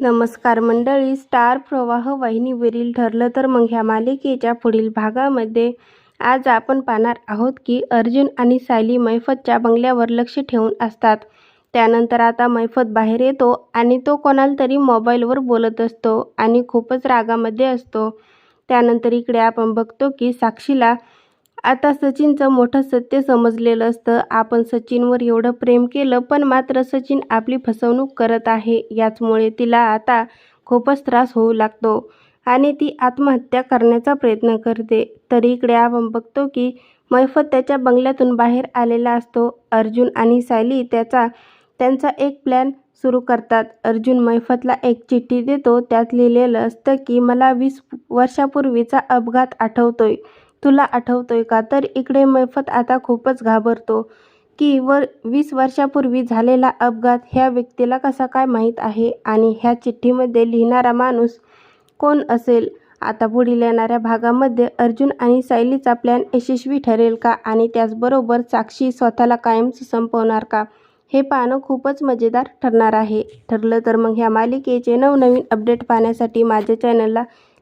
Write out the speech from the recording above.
नमस्कार मंडळी स्टार प्रवाह वाहिनीवरील ठरलं तर मग ह्या मालिकेच्या पुढील भागामध्ये आज आपण पाहणार आहोत की अर्जुन आणि सायली मैफतच्या बंगल्यावर लक्ष ठेवून असतात. त्यानंतर आता मैफत बाहेर येतो आणि तो कोणाला तरी मोबाईलवर बोलत असतो आणि खूपच रागामध्ये असतो. त्यानंतर इकडे आपण बघतो की साक्षीला आता सचिनचं मोठं सत्य समजलेलं असतं. आपण सचिनवर एवढं प्रेम केलं पण मात्र सचिन आपली फसवणूक करत आहे. याचमुळे तिला आता खूपच त्रास होऊ लागतो आणि ती आत्महत्या करण्याचा प्रयत्न करते. तरी इकडे आपण बघतो की मैफत त्याच्या बंगल्यातून बाहेर आलेला असतो. अर्जुन आणि सायली त्याचा त्यांचा एक प्लॅन सुरू करतात. अर्जुन मैफतला एक चिठ्ठी देतो. त्यात लिहिलेलं असतं की मला वीस वर्षापूर्वीचा अपघात आठवतोय. तुला आठवतोय का? तर इकडे मैफत आता खूपच घाबरतो की वर वीस वर्षापूर्वी झालेला अपघात ह्या व्यक्तीला कसा काय माहीत आहे? आणि ह्या चिठ्ठीमध्ये लिहिणारा माणूस कोण असेल? आता पुढील येणाऱ्या भागामध्ये अर्जुन आणि सायलीचा प्लॅन यशस्वी ठरेल का? आणि त्याचबरोबर साक्षी स्वतःला कायम संपवणार का? हे पाहणं खूपच मजेदार ठरणार आहे. ठरलं तर मग ह्या मालिकेचे नवनवीन अपडेट पाहण्यासाठी माझ्या चॅनलला